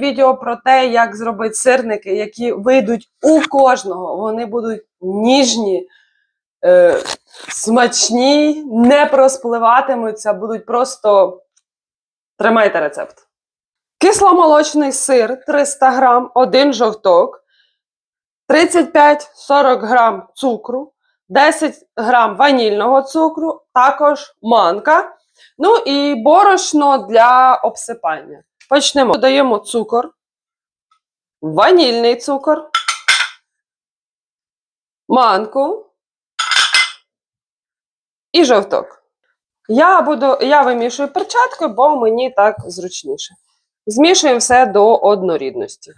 відео про те, як зробити сирники, які вийдуть у кожного. Вони будуть ніжні, е, смачні, не проспливатимуться, будуть просто. Тримайте рецепт. Кисломолочний сир 300 грам, один жовток, 35-40 грам цукру, 10 грам ванільного цукру, також манка. Ну і борошно для обсипання. Почнемо. Додаємо цукор, ванільний цукор, манку і жовток. Я, буду, я вимішую перчаткою, бо мені так зручніше. Змішуємо все до однорідності.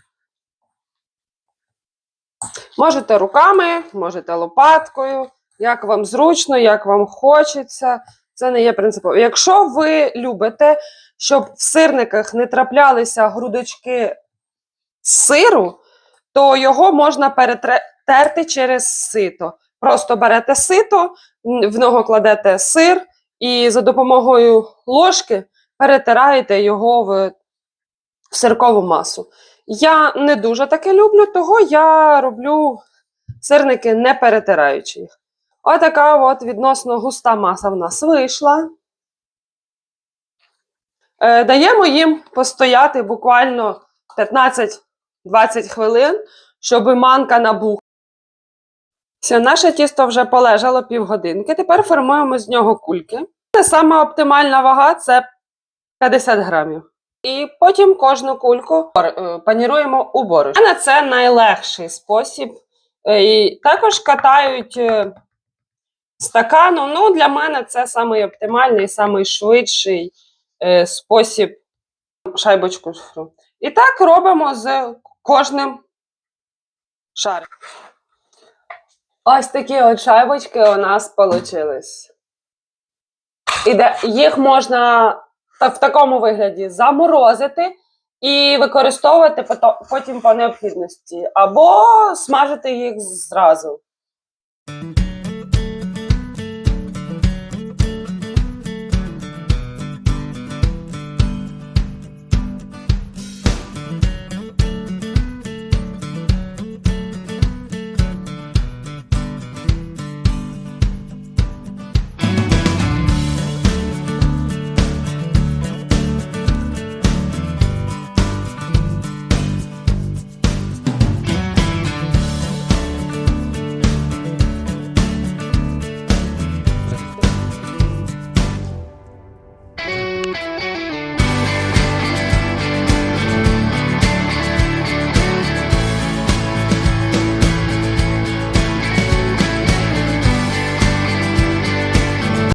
Можете руками, можете лопаткою, як вам зручно, як вам хочеться. Це не є принципово. Якщо ви любите, щоб в сирниках не траплялися грудочки сиру, то його можна перетерти через сито. Просто берете сито, в нього кладете сир і за допомогою ложки перетираєте його в сиркову масу. Я не дуже таке люблю, того я роблю сирники не перетираючи їх. Отака от відносно густа маса в нас вийшла. Е, даємо їм постояти буквально 15-20 хвилин, щоб манка набухла. Наше тісто вже полежало півгодинки. Тепер формуємо з нього кульки. Це сама оптимальна вага це 50 грамів. І потім кожну кульку е, паніруємо у борошні. Для мене це найлегший спосіб. Е, І також катають стаканом. Ну, для мене це самий оптимальний, самий швидший е, спосіб шайбочку. І так робимо з кожним шариком. Ось такі от шайбочки у нас вийшли. Їх можна в такому вигляді заморозити і використовувати потім по необхідності, або смажити їх зразу.